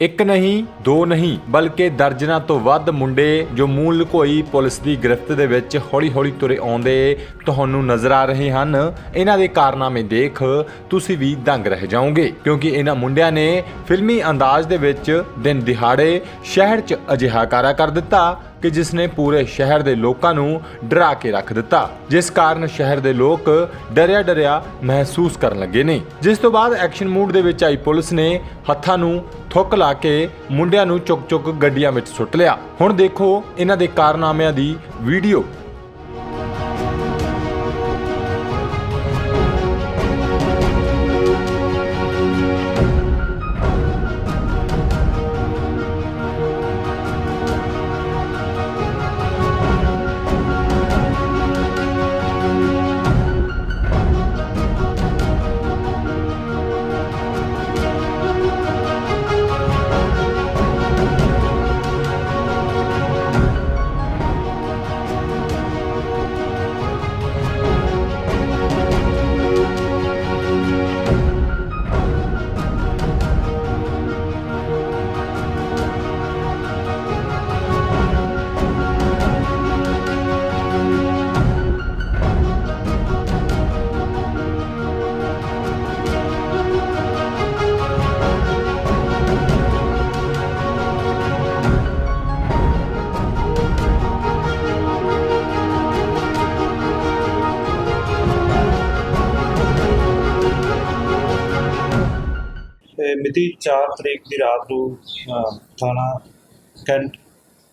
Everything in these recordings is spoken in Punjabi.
ਇੱਕ ਨਹੀਂ, ਦੋ ਨਹੀਂ, ਬਲਕਿ ਦਰਜਨਾਂ ਤੋਂ ਵੱਧ ਮੁੰਡੇ ਜੋ ਮੂਲ ਲੁਕੋਈ ਪੁਲਿਸ ਦੀ ਗ੍ਰਿਫਤ ਦੇ ਵਿੱਚ ਹੌਲੀ-ਹੌਲੀ ਤੁਰੇ ਆਉਂਦੇ ਤੁਹਾਨੂੰ ਨਜ਼ਰ ਆ ਰਹੇ ਹਨ। ਇਹਨਾਂ ਦੇ ਕਾਰਨਾਮੇ ਦੇਖ ਤੁਸੀਂ ਵੀ ਦੰਗ ਰਹਿ ਜਾਓਗੇ, ਕਿਉਂਕਿ ਇਹਨਾਂ ਮੁੰਡਿਆਂ ਨੇ ਫਿਲਮੀ ਅੰਦਾਜ਼ ਦੇ ਵਿੱਚ ਦਿਨ ਦਿਹਾੜੇ ਸ਼ਹਿਰ 'ਚ ਅਜਿਹਾ ਕਾਰਾ ਕਰ ਦਿੱਤਾ ਕਿ ਜਿਸ ਨੇ ਪੂਰੇ ਸ਼ਹਿਰ ਦੇ ਲੋਕਾਂ ਨੂੰ ਡਰਾ ਕੇ ਰੱਖ ਦਿੱਤਾ। ਜਿਸ ਕਾਰਨ ਸ਼ਹਿਰ ਦੇ ਲੋਕ ਡਰਿਆ ਡਰਿਆ ਮਹਿਸੂਸ ਕਰਨ ਲੱਗੇ ਨੇ। ਜਿਸ ਤੋਂ ਬਾਅਦ ਐਕਸ਼ਨ ਮੂਡ ਦੇ ਵਿੱਚ ਆਈ ਪੁਲਿਸ ਨੇ ਹੱਥਾਂ ਨੂੰ ਥੁੱਕ ਲਾ ਕੇ ਮੁੰਡਿਆਂ ਨੂੰ ਚੁੱਕ ਚੁੱਕ ਗੱਡੀਆਂ ਵਿੱਚ ਸੁੱਟ ਲਿਆ। ਹੁਣ ਦੇਖੋ ਇਹਨਾਂ ਦੇ ਕਾਰਨਾਮਿਆਂ ਦੀ ਵੀਡੀਓ। ਮਿਤੀ 4 ਤਰੀਕ ਦੀ ਰਾਤ ਨੂੰ ਥਾਣਾ ਕੈਂਟ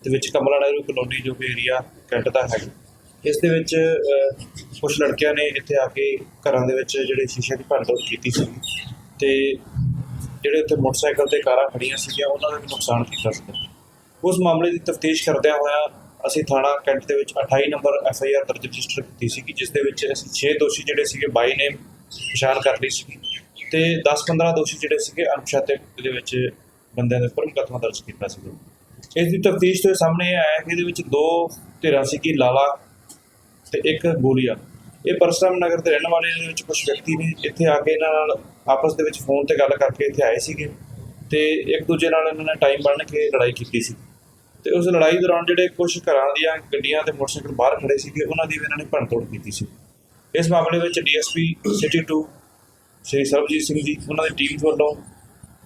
ਦੇ ਵਿੱਚ ਕਮਲਾ ਨਹਿਰੂ ਕਲੋਨੀ ਜੋ ਵੀ ਏਰੀਆ ਕੈਂਟ ਦਾ ਹੈ, ਇਸ ਦੇ ਵਿੱਚ ਕੁਝ ਲੜਕਿਆਂ ਨੇ ਇੱਥੇ ਆ ਕੇ ਘਰਾਂ ਦੇ ਵਿੱਚ ਜਿਹੜੇ ਸ਼ੀਸ਼ੇ ਦੀ ਭੰਨਤੋੜ ਕੀਤੀ ਸੀ ਤੇ ਜਿਹੜੇ ਉੱਥੇ ਮੋਟਰਸਾਈਕਲ ਤੇ ਕਾਰਾਂ ਖੜੀਆਂ ਸੀਗੀਆਂ, ਉਹਨਾਂ ਦਾ ਵੀ ਨੁਕਸਾਨ ਕੀਤਾ ਸੀ। ਉਸ ਮਾਮਲੇ ਦੀ ਤਫਤੀਸ਼ ਕਰਦਿਆਂ ਹੋਇਆ ਅਸੀਂ ਥਾਣਾ ਕੈਂਟ ਦੇ ਵਿੱਚ 28 ਨੰਬਰ ਐਫ ਆਈ ਆਰ ਦਰਜ ਰਜਿਸਟਰ ਕੀਤੀ ਸੀ ਜਿਸ ਦੇ ਵਿੱਚ ਅਸੀਂ 6 ਦੋਸ਼ੀ ਜਿਹੜੇ ਸੀਗੇ, ਬਾਈ ਨੇ ਪਛਾਣ ਕਰ ਲਈ ਸੀ ਤੇ 10-15 ਦੋਸ਼ੀ ਜਿਹੜੇ ਸੀਗੇ, ਅਣਪਛਾਤੇ ਦੇ ਵਿੱਚ ਬੰਦਿਆਂ ਦੇ ਉੱਪਰ ਮੁਕੱਦਮਾ ਦਰਜ ਕੀਤਾ ਸੀ। ਇਸ ਦੀ ਤਫਤੀਸ਼ ਤੋਂ ਸਾਹਮਣੇ ਇਹ ਆਇਆ ਕਿ ਇਹਦੇ ਵਿੱਚ ਦੋ ਧਿਰਾਂ ਸੀ ਲਾਲਾ ਤੇ ਇੱਕ ਗੋਲੀਆ। ਇਹ ਪਰਸਰਾਮ ਨਗਰ ਦੇ ਰਹਿਣ ਵਾਲੇ ਦੇ ਵਿੱਚ ਕੁਝ ਵਿਅਕਤੀ ਨੇ, ਇੱਥੇ ਆ ਕੇ ਇਹਨਾਂ ਨਾਲ ਆਪਸ ਦੇ ਵਿੱਚ ਫੋਨ ਤੇ ਗੱਲ ਕਰਕੇ ਇੱਥੇ ਆਏ ਸੀਗੇ ਤੇ ਇੱਕ ਦੂਜੇ ਨਾਲ ਇਹਨਾਂ ਨੇ ਟਾਈਮ ਬੰਨ ਕੇ ਲੜਾਈ ਕੀਤੀ ਸੀ। ਤੇ ਉਸ ਲੜਾਈ ਦੌਰਾਨ ਜਿਹੜੇ ਕੁਝ ਘਰਾਂ ਦੀਆਂ ਗੱਡੀਆਂ ਤੇ ਮੋਟਰਸਾਈਕਲ ਬਾਹਰ ਖੜੇ ਸੀਗੇ, ਉਹਨਾਂ ਦੀ ਵੀ ਇਹਨਾਂ ਨੇ ਭੰਨਤੋੜ ਕੀਤੀ ਸੀ। ਇਸ ਮਾਮਲੇ ਵਿੱਚ ਡੀਐਸਪੀ ਸਿਟੀ 2 ਸ਼੍ਰੀ ਸਰਬਜੀਤ ਸਿੰਘ ਜੀ, ਉਹਨਾਂ ਦੀ ਟੀਮ ਵੱਲੋਂ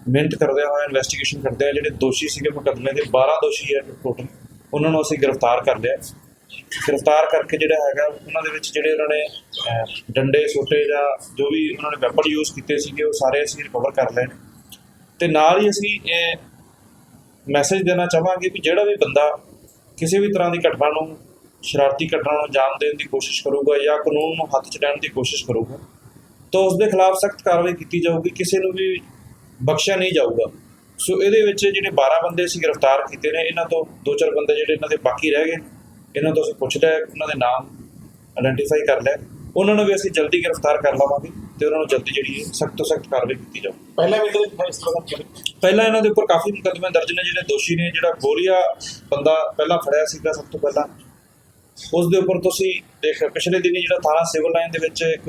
ਮਿਹਨਤ ਕਰਦੇ ਹੋਏ ਇਨਵੈਸਟੀਗੇਸ਼ਨ ਕਰਦੇ ਆ ਜਿਹੜੇ ਦੋਸ਼ੀ ਸੀਗੇ ਮੁਕੱਦਮੇ ਦੇ 12 ਦੋਸ਼ੀ ਹੈ ਟੋਟਲ ਉਹਨਾਂ ਨੂੰ ਅਸੀਂ ਗ੍ਰਿਫਤਾਰ ਕਰ ਲਿਆ ਗ੍ਰਿਫਤਾਰ ਕਰਕੇ ਜਿਹੜਾ ਹੈਗਾ, ਉਹਨਾਂ ਦੇ ਵਿੱਚ ਜਿਹੜੇ ਉਹਨਾਂ ਨੇ ਡੰਡੇ, ਸੋਟੇ ਜਾਂ ਜੋ ਵੀ ਉਹਨਾਂ ਨੇ ਵੈਪਨ ਯੂਜ਼ ਕੀਤੇ ਸੀਗੇ, ਉਹ ਸਾਰੇ ਅਸੀਂ ਰਿਕਵਰ ਕਰ ਲਏ ਨੇ। ਤੇ ਨਾਲ ਹੀ ਅਸੀਂ ਇਹ ਮੈਸੇਜ ਦੇਣਾ ਚਾਹਾਂਗੇ ਵੀ ਜਿਹੜਾ ਵੀ ਬੰਦਾ ਕਿਸੇ ਵੀ ਤਰ੍ਹਾਂ ਦੀ ਘਟਨਾ ਨੂੰ, ਸ਼ਰਾਰਤੀ ਘਟਨਾ ਨੂੰ ਜਾਣ ਦੇਣ ਦੀ ਕੋਸ਼ਿਸ਼ ਕਰੂਗਾ ਜਾਂ ਕਾਨੂੰਨ ਨੂੰ ਹੱਥ 'ਚ ਲੈਣ ਦੀ ਕੋਸ਼ਿਸ਼ ਕਰੂਗਾ ਤਾਂ ਉਸ ਦੇ ਖਿਲਾਫ ਸਖਤ ਕਾਰਵਾਈ ਕੀਤੀ ਜਾਊਗੀ ਕਿਸੇ ਨੂੰ ਵੀ ਬਖਸ਼ਿਆ ਨਹੀਂ ਜਾਊਗਾ। ਸੋ ਇਹਦੇ ਵਿੱਚ ਜਿਹੜੇ 12 ਬੰਦੇ ਅਸੀਂ ਗ੍ਰਿਫਤਾਰ ਕੀਤੇ ਨੇ ਇਹਨਾਂ ਤੋਂ ਦੋ ਚਾਰ ਬੰਦੇ ਜਿਹੜੇ ਇਹਨਾਂ ਦੇ ਬਾਕੀ ਰਹਿ ਗਏ। ਇਹਨਾਂ ਤੋਂ ਅਸੀਂ ਪੁੱਛ ਲਿਆ ਉਹਨਾਂ ਦੇ ਨਾਮ ਆਇਡੈਂਟੀਫਾਈ ਕਰ ਲਿਆ। ਉਹਨਾਂ ਨੂੰ ਵੀ ਅਸੀਂ ਜਲਦੀ ਗ੍ਰਿਫਤਾਰ ਕਰ ਲਵਾਂਗੇ ਤੇ ਉਹਨਾਂ ਨੂੰ ਜਲਦੀ ਜਿਹੜੀ ਸਖਤ ਤੋਂ ਸਖਤ ਕਾਰਵਾਈ ਕੀਤੀ ਜਾਊ। ਪਹਿਲਾਂ ਵੀ ਇਸ ਤਰ੍ਹਾਂ ਦਾ ਪਹਿਲਾਂ ਇਹਨਾਂ ਦੇ ਉੱਪਰ ਕਾਫੀ ਮੁਕੱਦਮੇ ਦਰਜ ਨੇ ਜਿਹੜੇ ਦੋਸ਼ੀ ਨੇ ਜਿਹੜਾ ਗੋਲੀਆ ਬੰਦਾ ਪਹਿਲਾਂ ਫੜਿਆ ਸੀਗਾ ਸਭ ਤੋਂ ਪਹਿਲਾਂ। ਉਸ ਦੇ ਉੱਪਰ ਤੁਸੀਂ ਦੇਖ ਪਿਛਲੇ ਦਿਨੀ ਜਿਹੜਾ ਥਾਣਾ ਸਿਵਲ ਲਾਈਨ ਦੇ ਵਿੱਚ ਇੱਕ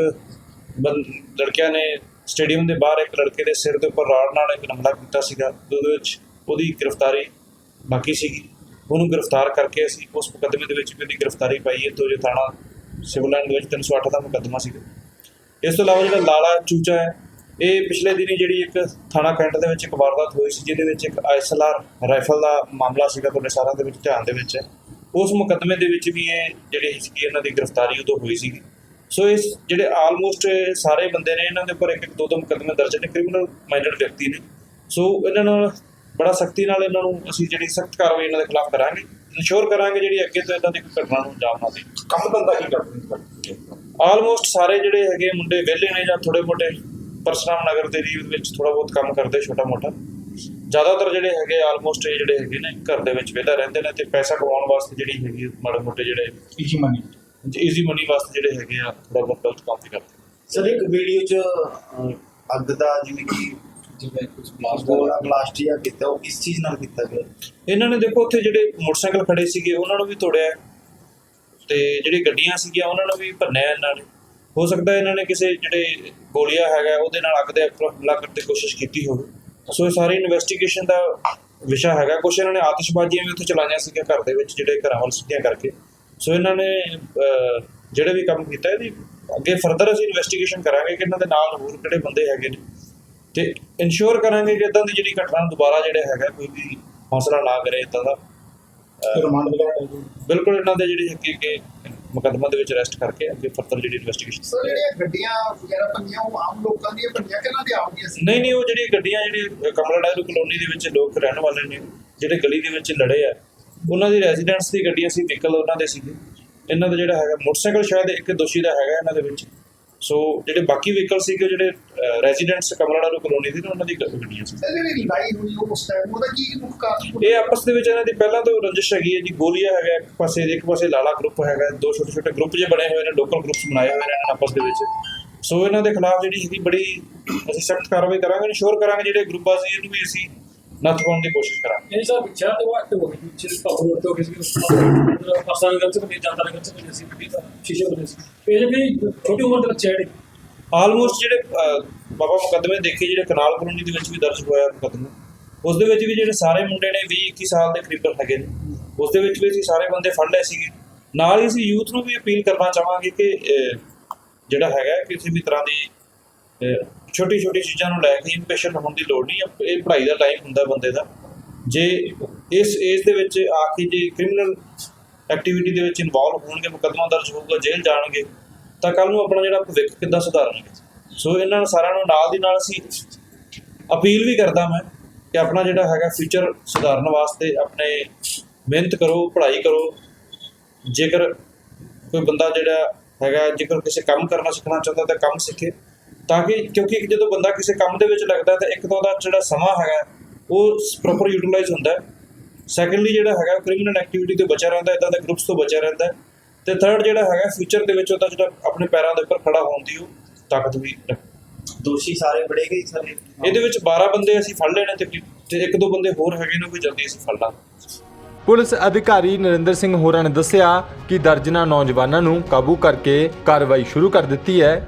ਲੜਕਿਆਂ ਨੇ ਸਟੇਡੀਅਮ ਦੇ ਬਾਹਰ ਇੱਕ ਲੜਕੇ ਦੇ ਸਿਰ ਦੇ ਉੱਪਰ ਰਾੜ ਨਾਲ ਇੱਕ ਹਮਲਾ ਕੀਤਾ ਸੀਗਾ ਉਹਦੇ ਵਿੱਚ ਉਹਦੀ ਗ੍ਰਿਫਤਾਰੀ ਬਾਕੀ ਸੀਗੀ। ਉਹਨੂੰ ਗ੍ਰਿਫਤਾਰ ਕਰਕੇ ਅਸੀਂ ਉਸ ਮੁਕੱਦਮੇ ਦੇ ਵਿੱਚ ਵੀ ਉਹਦੀ ਗ੍ਰਿਫਤਾਰੀ ਪਾਈ ਹੈ ਤੋਂ ਜੋ ਥਾਣਾ ਸਿਵਲ ਲਾਈਨ ਦੇ ਵਿੱਚ 308 ਦਾ ਮੁਕੱਦਮਾ ਸੀਗਾ। ਇਸ ਤੋਂ ਇਲਾਵਾ ਜਿਹੜਾ ਲਾਲਾ ਚੂਚਾ ਹੈ, ਇਹ ਪਿਛਲੇ ਦਿਨੀ ਜਿਹੜੀ ਇੱਕ ਥਾਣਾ ਕੈਂਟ ਦੇ ਵਿੱਚ ਇੱਕ ਵਾਰਦਾਤ ਹੋਈ ਸੀ, ਜਿਹਦੇ ਵਿੱਚ ਇੱਕ ਆਈਐਸਐਲਆਰ ਰਾਈਫਲ ਦਾ ਮਾਮਲਾ ਸੀਗਾ, ਤੁਹਾਡੇ ਸਾਰਿਆਂ ਦੇ ਵਿੱਚ ਧਿਆਨ ਦੇ ਵਿੱਚ ਹੈ। ਉਸ ਮੁਕੱਦਮੇ ਦੇ ਵਿੱਚ ਵੀ ਇਹ ਜਿਹੜੇ ਸੀਗੀ, ਇਹਨਾਂ ਦੀ ਗ੍ਰਿਫਤਾਰੀ ਉਦੋਂ ਹੋਈ ਸੀਗੀ। ਸੋ ਇਸ ਜਿਹੜੇ ਆਲਮੋਸਟ ਸਾਰੇ ਬੰਦੇ ਨੇ ਇਹਨਾਂ ਦੇ ਉੱਪਰ ਇੱਕ ਇੱਕ ਦੋ ਦੋ ਮੁਕੱਦਮੇ ਦਰਜ ਨੇ ਕ੍ਰਿਮੀਨਲ ਮਾਈਂਡਡ ਵਿਅਕਤੀ ਨੇ। ਸੋ ਇਹਨਾਂ ਨਾਲ ਬੜਾ ਸਖਤੀ ਨਾਲ ਇਹਨਾਂ ਨੂੰ ਅਸੀਂ ਜਿਹੜੀ ਸਖਤ ਕਾਰਵਾਈ ਇਹਨਾਂ ਦੇ ਖਿਲਾਫ ਕਰਾਂਗੇ। ਇਨਸ਼ੋਰ ਕਰਾਂਗੇ ਜਿਹੜੀ ਅੱਗੇ ਤੋਂ ਇਦਾਂ ਦੀ ਕੋਈ ਘਟਨਾ ਨੂੰ ਅੰਜਾਮ ਨਾ ਦੇ ਕੰਮ ਧੰਦਾ ਕੀ ਕਰਦੇ? ਆਲਮੋਸਟ ਸਾਰੇ ਜਿਹੜੇ ਹੈਗੇ ਮੁੰਡੇ ਵਿਹਲੇ ਨੇ ਜਾਂ ਥੋੜੇ ਮੋਟੇ ਪਰਸਰਾਮ ਨਗਰ ਦੇ ਏਰੀਏ ਵਿੱਚ ਥੋੜਾ ਬਹੁਤ ਕੰਮ ਕਰਦੇ ਛੋਟਾ ਮੋਟਾ। ਜ਼ਿਆਦਾਤਰ ਜਿਹੜੇ ਹੈਗੇ ਆਲਮੋਸਟ ਜਿਹੜੇ ਹੈਗੇ ਨੇ ਘਰ ਦੇ ਵਿੱਚ ਵਿਹਲਾ ਰਹਿੰਦੇ ਨੇ ਤੇ ਪੈਸਾ ਕਮਾਉਣ ਵਾਸਤੇ ਜਿਹੜੀ ਹੈਗੀ ਮਾੜੇ ਮੋਟੇ ਜਿਹੜੇ ਈਜੀ ਮਨੀ ਈਜ਼ੀ ਮਨੀ ਵਾਸਤੇ ਜਿਹੜੇ ਹੈਗੇ ਆ ਥੋੜਾ ਬਹੁਤ ਗਲਤ ਕੰਮ ਵੀ ਕਰਦੇ ਸਰ ਇੱਕ ਵੀਡੀਓ ਚ ਅਹ, ਅੱਗ ਦਾ ਜਿਵੇਂ ਕਿ ਜਿਵੇਂ ਕੁਝ ਗੋਲਾ ਬਲਾਸਟ ਜਾਂ ਕੀਤਾ ਉਹ ਕਿਸ ਚੀਜ਼ ਨਾਲ ਕੀਤਾ ਗਿਆ? ਇਹਨਾਂ ਨੇ ਦੇਖੋ ਉੱਥੇ ਜਿਹੜੇ ਮੋਟਰਸਾਈਕਲ ਖੜੇ ਸੀਗੇ ਉਹਨਾਂ ਨੂੰ ਵੀ ਤੋੜਿਆ। ਹੈ। ਤੇ ਜਿਹੜੀ ਗੱਡੀਆਂ ਸੀਗੀਆਂ ਉਹਨਾਂ ਨੂੰ ਵੀ ਭੰਨਿਆ ਇਹਨਾਂ ਨੇ। ਹੋ ਸਕਦਾ ਇਹਨਾਂ ਨੇ ਕਿਸੇ ਜਿਹੜੇ ਗੋਲੀਆ ਹੈਗਾ ਉਹਦੇ ਨਾਲ ਅੱਗ ਦੇ ਕਰਨ ਦੀ ਕੋਸ਼ਿਸ਼ ਕੀਤੀ ਹੋਵੇ। ਸੋ ਇਹ ਸਾਰੀ ਇਨਵੈਸਟੀਗੇਸ਼ਨ ਦਾ ਵਿਸ਼ਾ ਹੈਗਾ। ਕੁਛ ਇਹਨਾਂ ਨੇ ਆਤਿਸ਼ਬਾਜ਼ੀਆਂ ਵੀ ਉੱਥੇ ਚਲਾਈਆਂ ਸੀਗੀਆਂ ਘਰ ਦੇ ਵਿੱਚ ਜਿਹੜੇ ਘਰਾਂ ਵੱਲ ਸਿੱਧੀਆਂ ਕਰਕੇ। ਸੋ ਇਹਨਾਂ ਨੇ ਜਿਹੜੇ ਵੀ ਕੰਮ ਕੀਤਾ ਇਹਦੀ ਅੱਗੇ ਫਰਦਰ ਅਸੀਂ ਇਨਵੈਸਟੀਗੇਸ਼ਨ ਕਰਾਂਗੇ ਕਿ ਇਹਨਾਂ ਦੇ ਨਾਲ ਹੋਰ ਕਿਹੜੇ ਬੰਦੇ ਹੈਗੇ ਨੇ। ਤੇ ਇਨਸ਼ੋਰ ਕਰਾਂਗੇ ਕਿ ਇਦਾਂ ਦੀ ਜਿਹੜੀ ਘਟਨਾ ਦੁਬਾਰਾ ਜਿਹੜੇ ਹੈਗਾ ਕੋਈ ਵੀ ਹੌਸਲਾ ਨਾ ਕਰੇ ਇਦਾਂ ਦਾ। ਰਿਮਾਂਡ ਵਗੈਰਾ। ਬਿਲਕੁਲ ਇਹਨਾਂ ਦੇ ਜਿਹੜੀ ਅੱਗੇ ਅੱਗੇ ਮੁਕੱਦਮਾ ਦੇ ਵਿੱਚ ਅਰੈਸਟ ਕਰਕੇ ਅੱਗੇ ਫਰਦਰ ਜਿਹੜੀ ਇਨਵੈਸਟੀਗੇਸ਼ਨ ਸਰ ਜਿਹੜੀਆਂ ਗੱਡੀਆਂ ਵਗੈਰਾ ਪੰਨੀਆਂ ਉਹ ਆਮ ਲੋਕਾਂ ਦੀਆਂ ਪੰਨੀਆਂ ਕਿਹਨਾਂ ਦੇ ਆਪ ਦੀਆਂ ਸੀ? ਨਹੀਂ ਨਹੀਂ ਉਹ ਜਿਹੜੀ ਗੱਡੀਆਂ ਜਿਹੜੀ ਕਮਲਾ ਡਾਇਰੂ ਕਲੋਨੀ ਦੇ ਵਿੱਚ ਲੋਕ ਰਹਿਣ ਵਾਲੇ ਨੇ ਜਿਹੜੇ ਗਲੀ ਦੇ ਵਿੱਚ ਲੜੇ ਆ। ਉਹਨਾਂ ਦੀ ਰੈਜ਼ੀਡੈਂਸ ਦੀ ਗੱਡੀਆਂ ਸੀ ਵਹੀਕਲ ਉਹਨਾਂ ਦੇ ਸੀਗੇ। ਇਹਨਾਂ ਦਾ ਜਿਹੜਾ ਹੈਗਾ ਮੋਟਰਸਾਈਕਲ ਸ਼ਾਇਦ ਇੱਕ ਦੋਸ਼ੀ ਦਾ ਹੈਗਾ ਇਹਨਾਂ ਦੇ ਵਿੱਚ। ਸੋ ਜਿਹੜੇ ਬਾਕੀ ਵਹੀਕਲ ਸੀਗੇ ਜਿਹੜੇ ਰੈਜ਼ੀਡੈਂਟਸ ਕਮਲਾ ਡਾਇਰੂ ਕਲੋਨੀ ਦੇ ਨੇ ਉਹਨਾਂ ਦੀ ਗੱਡੀਆਂ ਸੀ। ਸਰ ਜਿਹੜੀ ਲੜਾਈ ਹੋਈ ਉਹ ਉਸ ਟਾਈਮ ਉਹਦਾ ਕੀ ਮੁੱਖ ਕਾਰਨ ਸੀ? ਇਹ ਆਪਸ ਦੇ ਵਿੱਚ ਇਹਨਾਂ ਦੀ ਪਹਿਲਾਂ ਤੋਂ ਰੰਜਿਸ਼ ਹੈਗੀ ਹੈ ਜੀ ਗੋਲੀਆ ਹੈਗਾ ਇੱਕ ਪਾਸੇ ਇੱਕ ਪਾਸੇ ਲਾਲਾ ਗਰੁੱਪ ਹੈਗਾ ਦੋ ਛੋਟੇ ਛੋਟੇ ਗਰੁੱਪ ਜੇ ਬਣੇ ਹੋਏ ਨੇ ਲੋਕਲ ਗਰੁੱਪਸ ਬਣਾਏ ਹੋਏ ਨੇ ਨੇ ਆਪਸ ਦੇ ਵਿੱਚ। ਸੋ ਇਹਨਾਂ ਦੇ ਖਿਲਾਫ ਜਿਹੜੀ ਹੈਗੀ ਬੜੀ ਅਸੀਂ ਸਖਤ ਕਾਰਵਾਈ ਕਰਾਂਗੇ ਇਨਸ਼ੋਰ ਕਰਾਂਗੇ ਜਿਹੜੇ ਗਰੁੱਪਾਜ਼ੀ ਇਹਨੂੰ ਵੀ ਅਸੀਂ ਨੱਥ ਪਾਉਣ ਦੀ ਕੋਸ਼ਿਸ਼ ਕਰਾਂਗੇ। ਇਹ ਸਭ ਪਿੱਛਾ ਤੇ ਉਹ ਐਕਟਿਵ ਹੋ ਗਈ ਜਿਸ ਦਾ ਹੋਰ ਤੋਂ ਕਿਸੇ ਪਾਸਾਂ ਗੱਲ ਤੋਂ ਜਾਂਦਾ ਰਿਹਾ ਕਿ ਅਸੀਂ ਗੱਡੀ ਦਾ ਸ਼ੀਸ਼ੇ ਬਣੇ ਸੀ। ਇਹ ਜਿਹੜੀ ਛੋਟੀ ਉਮਰ ਦੇ ਬੱਚੇ ਜਿਹੜੇ। ਆਲਮੋਸਟ ਜਿਹੜੇ ਬਾਬਾ ਮੁਕੱਦਮੇ ਦੇਖੇ ਜਿਹੜੇ ਕਨਾਲ ਕਲੋਨੀ ਦੇ ਵਿੱਚ ਵੀ ਦਰਜ ਹੋਇਆ ਮੁਕੱਦਮਾ। ਉਸ ਦੇ ਵਿੱਚ ਵੀ ਜਿਹੜੇ ਸਾਰੇ ਮੁੰਡੇ ਨੇ 20 21 ਸਾਲ ਦੇ ਕਰੀਬ ਹੈਗੇ ਨੇ। ਉਸ ਦੇ ਵਿੱਚ ਵੀ ਅਸੀਂ ਸਾਰੇ ਬੰਦੇ ਫੜ ਲਏ ਸੀਗੇ। ਨਾਲ ਹੀ ਅਸੀਂ ਯੂਥ ਨੂੰ ਵੀ ਅਪੀਲ ਕਰਨਾ ਚਾਹਾਂਗੇ ਕਿ ਜਿਹੜਾ ਹੈਗਾ ਕਿਸੇ ਵੀ ਤਰ੍ਹਾਂ ਦੀ ਛੋਟੀ ਛੋਟੀ ਚੀਜ਼ਾਂ ਨੂੰ ਲੈ ਕੇ ਇੰਪੇਸ਼ੈਂਟ ਹੋਣ ਦੀ ਲੋੜ ਨਹੀਂ ਅਪ- ਇਹ ਪੜ੍ਹਾਈ ਦਾ ਟਾਈਮ ਹੁੰਦਾ ਬੰਦੇ ਦਾ। ਜੇ ਇਸ ਏਜ ਦੇ ਵਿੱਚ ਆ ਕੇ ਜੇ ਕ੍ਰਿਮੀਨਲ ਐਕਟੀਵਿਟੀ ਦੇ ਵਿੱਚ ਇਨਵੋਲਵ ਹੋਣਗੇ, ਮੁਕੱਦਮਾ ਦਰਜ ਹੋਊਗਾ, ਜੇਲ੍ਹ ਜਾਣਗੇ, ਤਾਂ ਕੱਲ ਨੂੰ ਆਪਣਾ ਜਿਹੜਾ ਭਵਿੱਖ ਕਿੱਦਾਂ ਸੁਧਾਰਨਗੇ? ਸੋ ਇਹਨਾਂ ਸਾਰਿਆਂ ਨੂੰ ਨਾਲ ਦੀ ਨਾਲ ਅਸੀਂ ਅਪੀਲ ਵੀ ਕਰਦਾ ਮੈਂ ਕਿ ਆਪਣਾ ਜਿਹੜਾ ਹੈਗਾ ਫਿਊਚਰ ਸੁਧਾਰਨ ਵਾਸਤੇ ਆਪਣੇ ਮਿਹਨਤ ਕਰੋ, ਪੜ੍ਹਾਈ ਕਰੋ। ਜੇਕਰ ਕੋਈ ਬੰਦਾ ਜਿਹੜਾ ਹੈਗਾ, ਜੇਕਰ ਕਿਸੇ ਕੰਮ ਕਰਨਾ ਸਿੱਖਣਾ ਚਾਹੁੰਦਾ ਤਾਂ ਕੰਮ ਸਿੱਖੇ। ਤਾਂ ਕਿ ਕਿਉਂਕਿ ਜਦੋਂ ਬੰਦਾ ਕਿਸੇ ਕੰਮ ਦੇ ਵਿੱਚ ਲੱਗਦਾ ਤਾਂ ਇੱਕ ਤਾਂ ਉਹਦਾ ਜਿਹੜਾ ਸਮਾਂ ਹੈਗਾ ਉਹ ਪ੍ਰੋਪਰ ਯੂਟਿਲਾਈਜ਼ ਹੁੰਦਾ ਹੈ। ਸੈਕੰਡਲੀ ਜਿਹੜਾ ਹੈਗਾ ਕ੍ਰਿਮੀਨਲ ਐਕਟੀਵਿਟੀ ਤੋਂ ਬਚਿਆ ਰਹਿੰਦਾ ਇਦਾਂ ਦੇ ਗਰੁੱਪਸ ਤੋਂ ਬਚਿਆ ਰਹਿੰਦਾ। ਤੇ ਥਰਡ ਜਿਹੜਾ ਹੈਗਾ ਫਿਊਚਰ ਦੇ ਵਿੱਚ ਉਹਦਾ ਜਿਹੜਾ ਆਪਣੇ ਪੈਰਾਂ ਦੇ ਉੱਪਰ ਖੜਾ ਹੋਣ ਦੀ ਉਹ ਤਾਕਤ ਵੀ ਦੋਸ਼ੀ ਸਾਰੇ ਫੜੇ ਗਏ ਸਾਰੇ? ਇਹਦੇ ਵਿੱਚ 12 ਬੰਦੇ ਅਸੀਂ ਫੜ ਲਏ ਨੇ ਤੇ ਤੇ ਇੱਕ ਦੋ ਬੰਦੇ ਹੋਰ ਹੈਗੇ ਨੇ ਉਹ ਵੀ ਜਲਦੀ ਅਸੀਂ ਫੜ ਲਾਂਗੇ। ਪੁਲਿਸ ਅਧਿਕਾਰੀ ਨਰਿੰਦਰ ਸਿੰਘ ਹੋਰਾਂ ਨੇ ਦੱਸਿਆ ਕਿ ਦਰਜਨਾ ਨੌਜਵਾਨਾਂ ਨੂੰ ਕਾਬੂ ਕਰਕੇ ਕਾਰਵਾਈ ਸ਼ੁਰੂ ਕਰ ਦਿੱਤੀ ਹੈ।